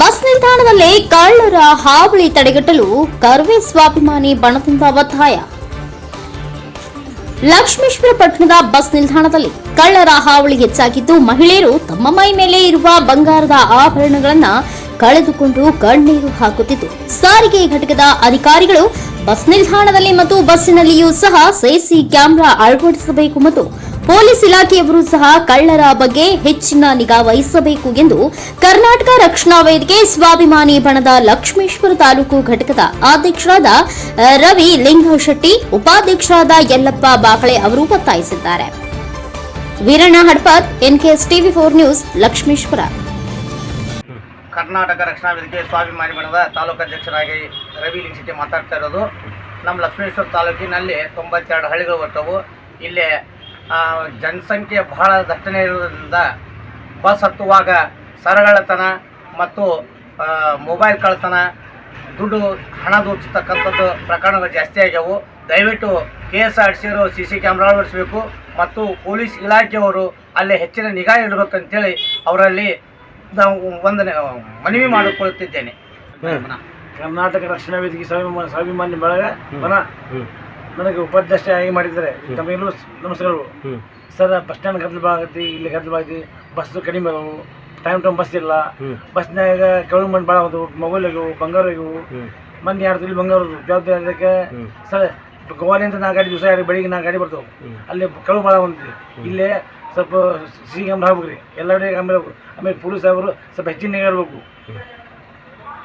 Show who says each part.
Speaker 1: Bus ನಿಲ್ದಾಣದಲ್ಲಿ ಕಳ್ಳರ ಹಾವಳಿ ತಡೆಗಟ್ಟಲು ಕರ್ವೆ ಸ್ವಾಭಿಮಾನಿ ಬಣದಿಂದ ಒತ್ತಾಯ. ಲಕ್ಷ್ಮೇಶ್ವರ ಪಟ್ಟಣದ ಬಸ್ ನಿಲ್ದಾಣದಲ್ಲಿ ಕಳ್ಳರ ಹಾವಳಿ ಹೆಚ್ಚಾಗಿದ್ದು ಮಹಿಳೆಯರು ತಮ್ಮ ಮೈ ಮೇಲೆ ಇರುವ ಬಂಗಾರದ ಆಭರಣಗಳನ್ನ ಕಳೆದುಕೊಂಡು ಕಣ್ಣೀರು ಹಾಕುತ್ತಿದ್ದು. ಸಾರಿಗೆ ಘಟಕದ ಅಧಿಕಾರಿಗಳು ಬಸ್ ನಿಲ್ದಾಣದಲ್ಲಿ ಮತ್ತು ಬಸ್ಸಿನಲ್ಲಿಯೂ ಸಹ ಸಿಸಿ ಕ್ಯಾಮೆರಾ ಅಳವಡಿಸಬೇಕು ಮತ್ತು ಪೊಲೀಸ್ ಇಲಾಖೆಯವರು ಸಹ ಕಳ್ಳರ ಬಗ್ಗೆ ಹೆಚ್ಚಿನ ನಿಗಾ ವಹಿಸಬೇಕು ಎಂದು ಕರ್ನಾಟಕ ರಕ್ಷಣಾ ವೇದಿಕೆ ಸ್ವಾಭಿಮಾನಿ ಬಣದ ಲಕ್ಷ್ಮೇಶ್ವರ ತಾಲೂಕು ಘಟಕದ ಅಧ್ಯಕ್ಷರಾದ ರವಿ ಲಿಂಗಶೆಟ್ಟಿ, ಉಪಾಧ್ಯಕ್ಷರಾದ ಯಲ್ಲಪ್ಪ ಬಾಕಳೆ ಅವರು ಒತ್ತಾಯಿಸಿದ್ದಾರೆ. Veeranna Hadpat, NKS TV four news, Lakshmeshwar.
Speaker 2: Karnataka Rakshana Vedike Swabhimani ಬಣದ ತಾಲೂಕು ಅಧ್ಯಕ್ಷರಾಗಿ ರವಿ ಲಿಂಗಶೆಟ್ಟಿ ಮಾತಾಡ್ತಾ ಇರೋದು. ನಮ್ಮ ಲಕ್ಷ್ಮೇಶ್ವರ ತಾಲೂಕಿನಲ್ಲಿ ತೊಂಬತ್ತೆರಡು ಹಳ್ಳಿಗಳು ಬರ್ತವು. ಇಲ್ಲಿ ಜನಸಂಖ್ಯೆ ಬಹಳ ದಟ್ಟಣೆ ಇರುವುದರಿಂದ ಬಸ್ ಹತ್ತುವಾಗ ಸರಗಳತನ ಮತ್ತು ಮೊಬೈಲ್ ಕಳ್ಳತನ ದುಡ್ಡು ಹಣ ದೋಚತಕ್ಕಂಥದ್ದು ಪ್ರಕರಣಗಳು ಜಾಸ್ತಿ ಆಗ್ಯಾವು. ದಯವಿಟ್ಟು ಕೆ ಎಸ್ ಆರ್ ಸಿ ಅವರು ಸಿ ಸಿ ಕ್ಯಾಮ್ರಾ ಅಳವಡಿಸಬೇಕು ಮತ್ತು ಪೊಲೀಸ್ ಇಲಾಖೆಯವರು ಅಲ್ಲಿ ಹೆಚ್ಚಿನ ನಿಗಾ ಇಡಬೇಕಂತೇಳಿ ಅವರಲ್ಲಿ ನಾವು ಒಂದು ಮನವಿ ಮಾಡಿಕೊಳ್ಳುತ್ತಿದ್ದೇನೆ.
Speaker 3: ಕರ್ನಾಟಕ ರಕ್ಷಣಾ ವೇದಿಕೆ ಸ್ವಾಭಿಮಾನ ಸ್ವಾಭಿಮಾನಿ ಬಳಗ. ಮನ ನನಗೆ ಉಪಾಧ್ಯಕ್ಷರಾಗಿ ಮಾಡಿದರೆ ತಮಗೆಲ್ಲೂ ನಮಸ್ಕಾರಗಳು. ಸರ್ ಬಸ್ ಸ್ಟ್ಯಾಂಡ್ ಗದ್ದಲ ಇಲ್ಲಿ ಗದ್ದಲ ಬಸ್ ಕಡಿಮೆ ಅದಾವು. ಟೈಮ್ ಟೈಮ್ ಬಸ್ ಇಲ್ಲ. ಬಸ್ನಾಗ ಮಂದಿ ಭಾಳ ಹೋದವು ಮೊಬೈಲ್ ಆಗ್ಯವು ಬಂಗಾರ ಆಗ್ಯವು ಮಂದಿ ಎರಡು ಇಲ್ಲಿ ಬಂಗಾರ. ಜವಾಬ್ದಾರಿ ಅದಕ್ಕೆ ಸರ್ ಗೋವಾಲಿ ನಾ ಗಾಡಿ ದಿವಸ ಎರಡು ಬೆಳಿಗ್ಗೆ ನಾ ಗಾಡಿ ಬರ್ತಾವೆ. ಅಲ್ಲಿ ಕಳು ಭಾಳ ಬಂದಿದೆ. ಇಲ್ಲೇ ಸ್ವಲ್ಪ ಸಿ ಕ್ಯಾಮ್ರಾ ಹಾಕ್ಬೇಕ್ರಿ. ಎಲ್ಲ ಕಡೆ ಕ್ಯಾಮ್ರಾ ಆಮೇಲೆ ಪೊಲೀಸ್ ಅವರು ಸ್ವಲ್ಪ ಹೆಚ್ಚಿನ ನಿಗಾ ಇರಬೇಕು.